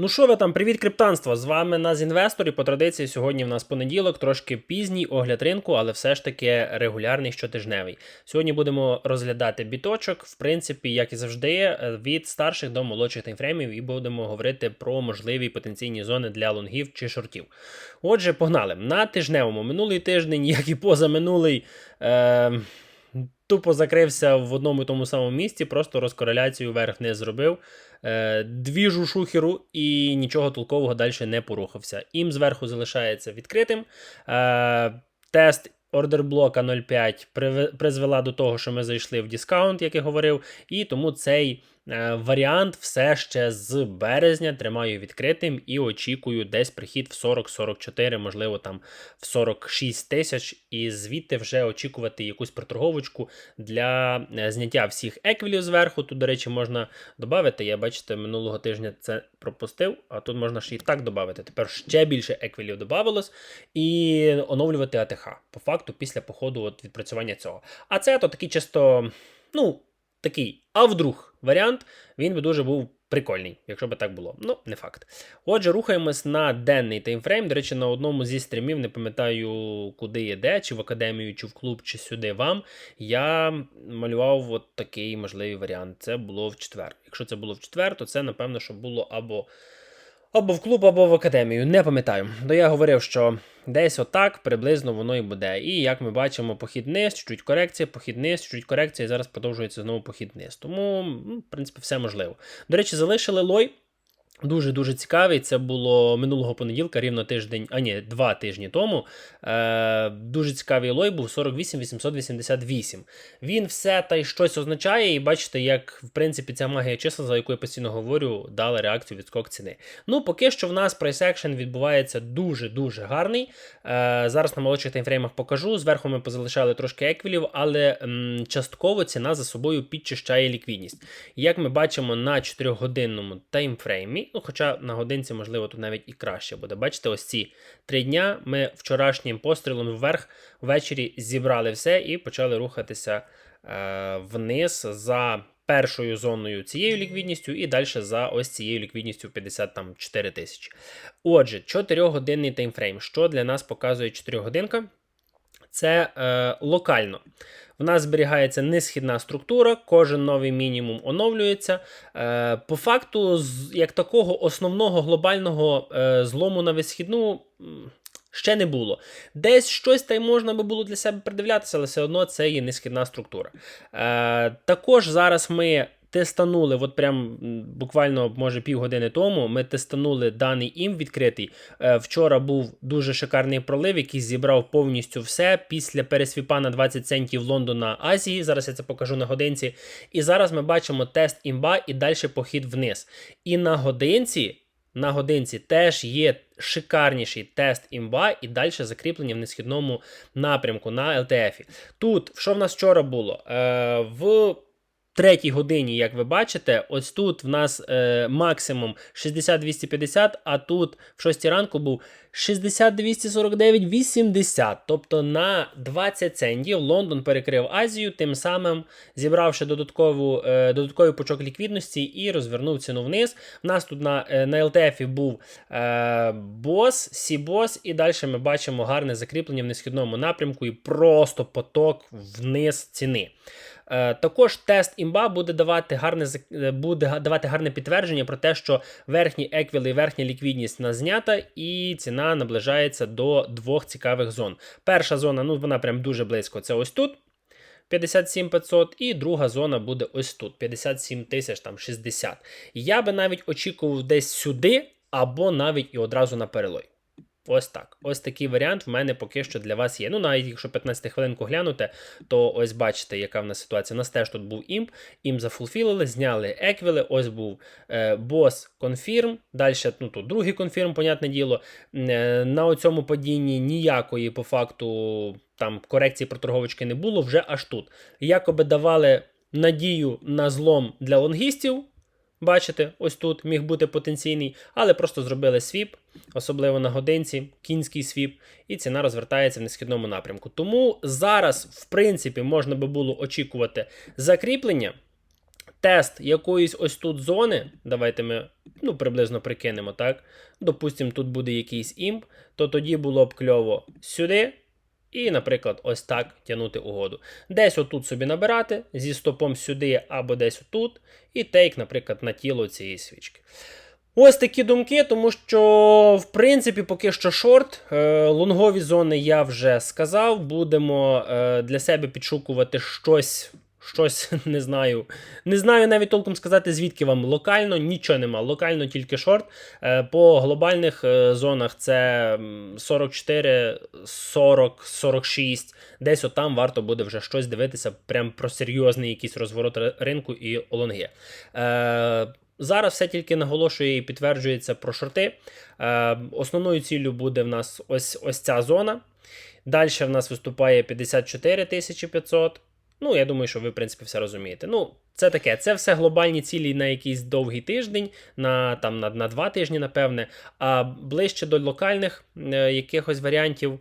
Ну що ви там, привіт, криптанство! З вами нас інвестор і по традиції сьогодні в нас понеділок, трошки пізній огляд ринку, але все ж таки регулярний щотижневий. Сьогодні будемо розглядати біточок, в принципі, як і завжди, е, від старших до молодших таймфреймів, і будемо говорити про можливі потенційні зони для лонгів чи шортів. Отже, погнали. На тижневому минулий тиждень, як і позаминулий. Е- Тупо закрився в одному і тому самому місці, просто розкореляцію вверх не зробив. Дві двіжу шухеру і нічого толкового далі не порухався. Ім зверху залишається відкритим. Е, тест ордерблока 0,5 призвела до того, що ми зайшли в дискаунт, як я говорив, і тому цей Е, варіант все ще з березня тримаю відкритим і очікую десь прихід в 40-44, можливо, там в 46 тисяч, і звідти вже очікувати якусь проторговочку для е, зняття всіх еквілів зверху. Тут, до речі, можна додати. Я бачите, минулого тижня це пропустив, а тут можна ще і так додати. Тепер ще більше еквілів додавалось, і оновлювати АТХ. По факту, після походу от відпрацювання цього. А це то такий чисто, ну такий, а вдруг варіант, він би дуже був прикольний, якщо би так було. Ну, не факт. Отже, рухаємось на денний таймфрейм. До речі, на одному зі стрімів, не пам'ятаю, куди є де, чи в академію, чи в клуб, чи сюди вам. Я малював от такий можливий варіант. Це було в четвер. Якщо це було в четвер, то це, напевно, що було або. Або в клуб, або в академію, не пам'ятаю. То я говорив, що десь отак приблизно воно і буде. І як ми бачимо, похід вниз, чуть-чуть корекція, похід низ, чуть-чуть корекція, і зараз продовжується знову похід вниз. Тому, в принципі, все можливо. До речі, залишили лой. Дуже-дуже цікавий. Це було минулого понеділка, рівно тиждень, а ні, два тижні тому. Е, Дуже цікавий лой був 48 888. Він все та й щось означає, і бачите, як в принципі ця магія числа, за яку я постійно говорю, дала реакцію відскок ціни. Ну, поки що в нас прайс екшен відбувається дуже-дуже гарний. Е, Зараз на молодших таймфреймах покажу. Зверху ми позалишали трошки еквілів, але м, частково ціна за собою підчищає ліквідність. Як ми бачимо на 4-годинному таймфреймі. Ну, Хоча на годинці, можливо, тут навіть і краще буде. Бачите, ось ці три дня ми вчорашнім пострілом вверх ввечері зібрали все і почали рухатися е, вниз за першою зоною цією ліквідністю, і далі за ось цією ліквідністю 54 тисячі. Отже, 4-годинний таймфрейм. Що для нас показує 4 годинка? Це е, локально. В нас зберігається несхідна структура, кожен новий мінімум оновлюється. Е, По факту, як такого основного глобального е, злому на висхідну. Ще не було. Десь щось та й можна би було для себе придивлятися, але все одно це є несхідна структура. Е, Також зараз ми тестанули, от прям буквально, може, півгодини тому, ми тестанули даний ім відкритий. Е, вчора був дуже шикарний пролив, який зібрав повністю все після пересвіпа на 20 центів Лондона Азії. Зараз я це покажу на годинці. І зараз ми бачимо тест імба і далі похід вниз. І на годинці. На годинці теж є шикарніший тест імба і далі закріплення в несхідному напрямку на ЛТФ. Тут, що в нас вчора було? Е, В третій годині, як ви бачите, ось тут в нас е, максимум 60-250, а тут в 6 ранку був 60-249-80. Тобто на 20 центів Лондон перекрив Азію, тим самим зібравши додаткову, е, додатковий пучок ліквідності і розвернув ціну вниз. В нас тут на е, на ЛТФ був е, бос, Сі-бос, і далі ми бачимо гарне закріплення в несхідному напрямку і просто поток вниз ціни. Е, також тест імба буде давати гарне е, буде давати гарне підтвердження про те, що верхні еквіли і верхня ліквідність нас знята, і ціна наближається до двох цікавих зон. Перша зона, ну вона прям дуже близько. Це ось тут. 57 500, і друга зона буде ось тут 57 тисяч там 60. Я би навіть очікував десь сюди, або навіть і одразу на перелой. Ось так. Ось такий варіант в мене поки що для вас є. Ну, навіть якщо 15 хвилинку глянути, то ось бачите, яка в нас ситуація. У нас теж тут був імп, імп зафулфілили, зняли еквіли, ось був е, бос конфірм. Далі ну, тут другий конфірм, понятне діло. Е, на цьому падінні ніякої по факту там корекції проторговочки не було, вже аж тут. Якоби давали надію на злом для лонгістів. Бачите, ось тут міг бути потенційний, але просто зробили свіп, особливо на годинці, кінський свіп, і ціна розвертається в несхідному напрямку. Тому зараз, в принципі, можна би було очікувати закріплення. тест якоїсь ось тут зони, давайте ми ну, приблизно прикинемо, так? Допустимо, тут буде якийсь імп, то тоді було б кльово сюди. І, наприклад, ось так тягнути угоду. Десь отут собі набирати зі стопом сюди або десь отут, і тейк, наприклад, на тіло цієї свічки. Ось такі думки, тому що, в принципі, поки що шорт. Е, лонгові зони я вже сказав. Будемо е, для себе підшукувати щось. Щось не знаю. Не знаю навіть толком сказати, звідки вам локально, нічого нема. Локально тільки шорт. Е, По глобальних е, зонах це м, 44, 40, 46. Десь отам варто буде вже щось дивитися, прям про серйозний якийсь розворот ринку і олонги. Е, Зараз все тільки наголошує і підтверджується про шорти. Основною ціллю буде в нас ось, ось ця зона. Далі в нас виступає 54 500. Ну, я думаю, що ви, в принципі, все розумієте. Ну, це таке, це все глобальні цілі на якийсь довгий тиждень, на, там, на, на два тижні, напевне. А ближче до локальних е, якихось варіантів.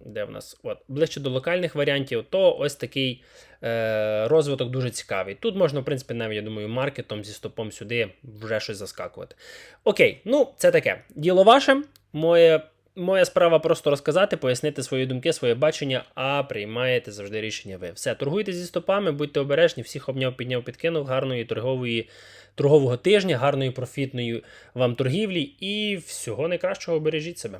Де в нас? От, ближче до локальних варіантів, то ось такий е, розвиток дуже цікавий. Тут можна, в принципі, навіть, я думаю, маркетом зі стопом сюди вже щось заскакувати. Окей, ну це таке. Діло ваше. Моє, моя справа просто розказати, пояснити свої думки, своє бачення, а приймаєте завжди рішення ви. Все, торгуйте зі стопами, будьте обережні, всіх обняв, підняв, підкинув, гарної торгової. Торгового тижня, гарної профітної вам торгівлі і всього найкращого бережіть себе.